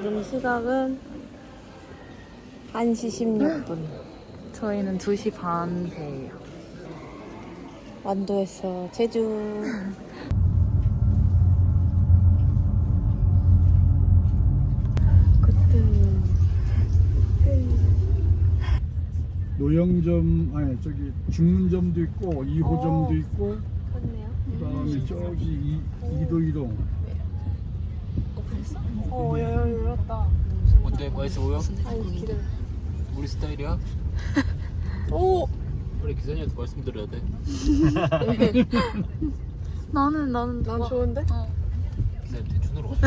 지금 시각은 1시 16분. 저희는 2시 반 배예요. 완도에서 제주. 노영점 아니 저기 중문점도 있고 2호점도 있고 그렇네요. 그다음에 저기 이, 이도 이동 어, 여기 열렸다. 어때? 맛있어 보여? 기름. 우리 스타일이야? 오! 우리 기사님한테 말씀드려야 돼. 나는 나는 난 좋은데? 기사님 대충으로.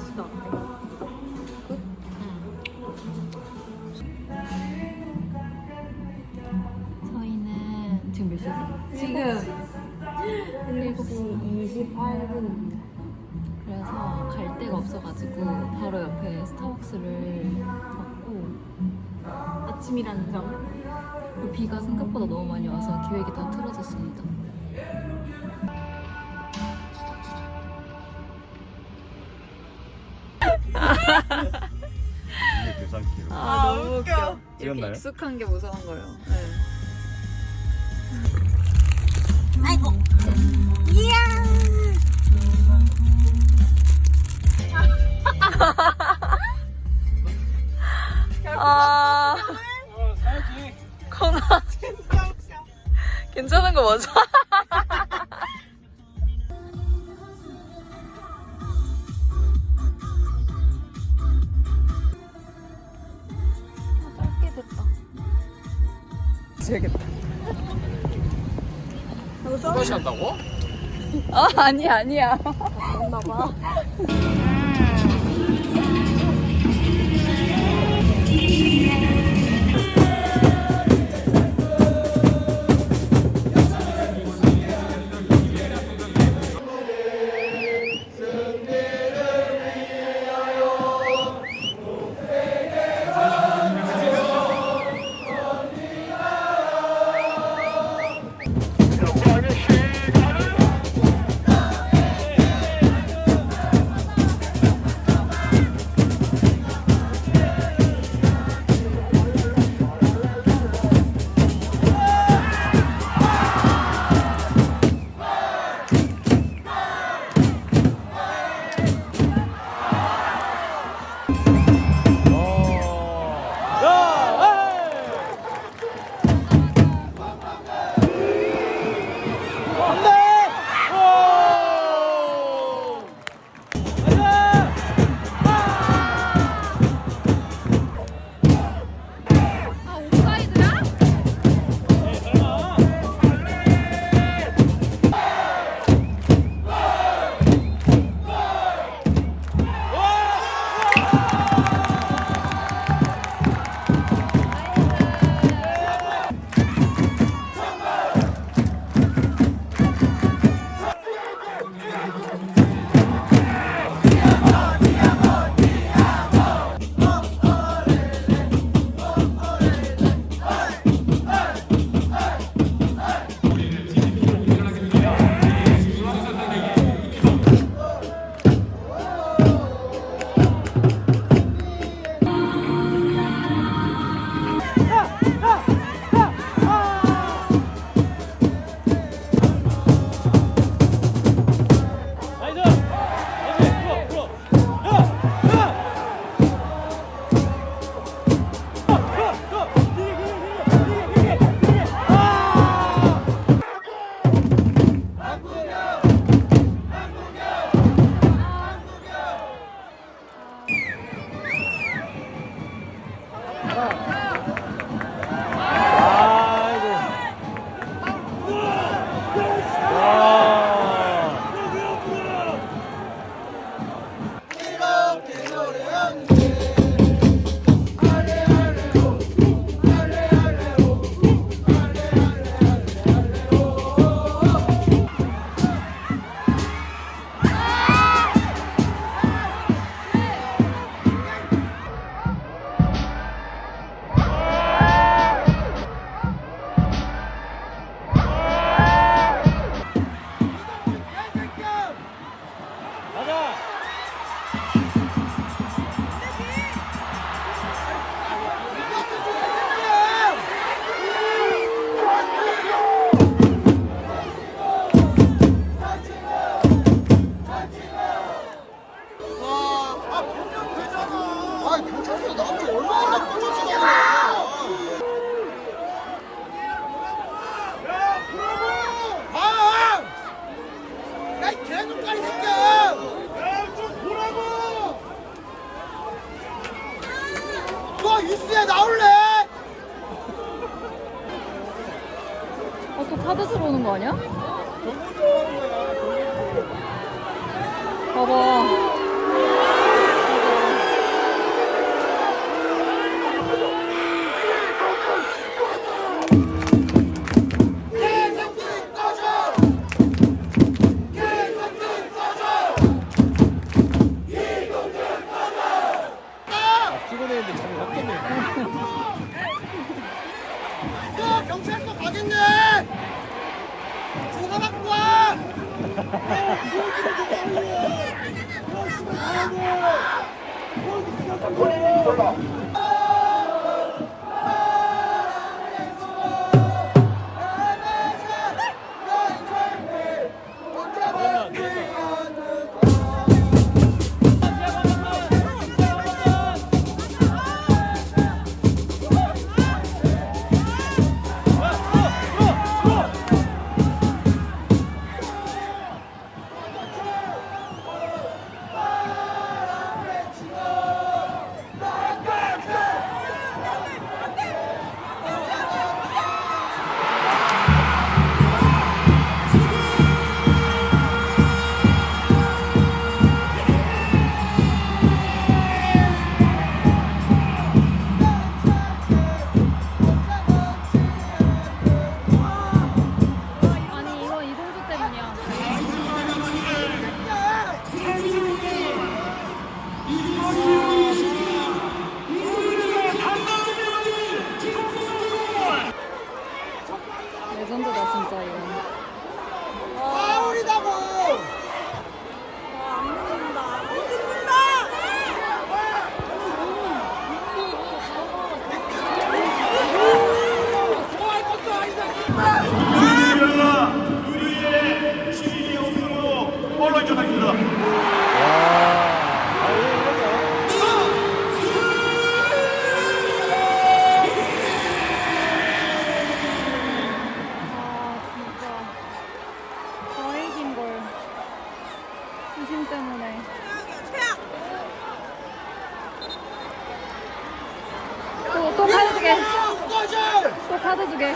맛이 어때? 저희는 지금 몇 시죠? 지금 7시 28분입니다. 그래서 갈 데가 없어가지고 바로 옆에 스타벅스를 갔고 아침이라는 점 그리고 비가 생각보다 너무 많이 와서 기획이 다 틀어졌습니다. 이게 계산기로 아, 너무 웃겨. 이렇게 찍었나요? 익숙한 게 무서운 거예요. 네. 아. 건아. 괜찮은 거 맞아? 지야겠다. 다시 한다고? 아, 아니, 아니야. 봤나봐. 뉴스에 나올래? 어, 또 카드 들어오는 거 아니야? 너무 좋아하는 거야. 셀거 가겠네! 저거 갖고 와! 아, 이거 기다리고! 아, 이거 기다리고! 아, 이거 기다리고! 카드 주게.